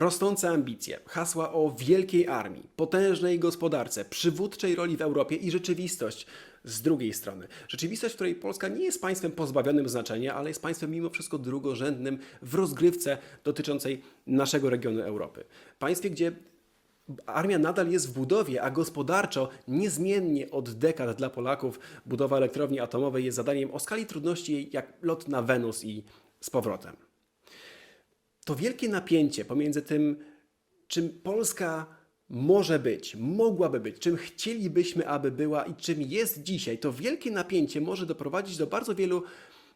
Rosnące ambicje, hasła o wielkiej armii, potężnej gospodarce, przywódczej roli w Europie i rzeczywistość z drugiej strony. Rzeczywistość, w której Polska nie jest państwem pozbawionym znaczenia, ale jest państwem mimo wszystko drugorzędnym w rozgrywce dotyczącej naszego regionu Europy. Państwie, gdzie armia nadal jest w budowie, a gospodarczo niezmiennie od dekad dla Polaków budowa elektrowni atomowej jest zadaniem o skali trudności jak lot na Wenus i z powrotem to wielkie napięcie pomiędzy tym, czym Polska może być, mogłaby być, czym chcielibyśmy, aby była i czym jest dzisiaj, to wielkie napięcie może doprowadzić do bardzo wielu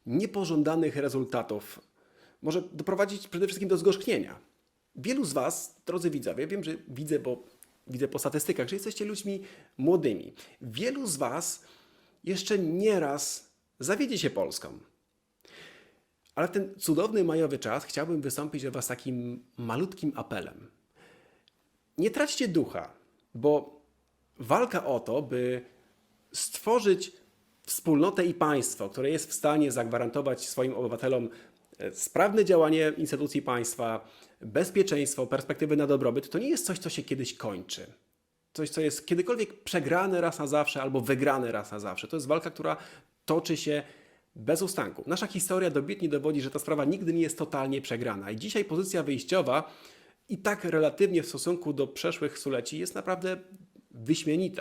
niepożądanych rezultatów. Może doprowadzić przede wszystkim do zgorzknienia. Wielu z Was, drodzy widzowie, wiem, że widzę, bo widzę po statystykach, że jesteście ludźmi młodymi. Wielu z Was jeszcze nieraz zawiedzie się Polską. Ale ten cudowny majowy czas chciałbym wystąpić do Was takim malutkim apelem. Nie traćcie ducha, bo walka o to, by stworzyć wspólnotę i państwo, które jest w stanie zagwarantować swoim obywatelom e, sprawne działanie instytucji państwa, bezpieczeństwo, perspektywy na dobrobyt, to nie jest coś, co się kiedyś kończy. Coś, co jest kiedykolwiek przegrane raz na zawsze albo wygrane raz na zawsze. To jest walka, która toczy się bez ustanku. Nasza historia dobitnie dowodzi, że ta sprawa nigdy nie jest totalnie przegrana. I dzisiaj pozycja wyjściowa i tak relatywnie w stosunku do przeszłych stuleci jest naprawdę wyśmienita.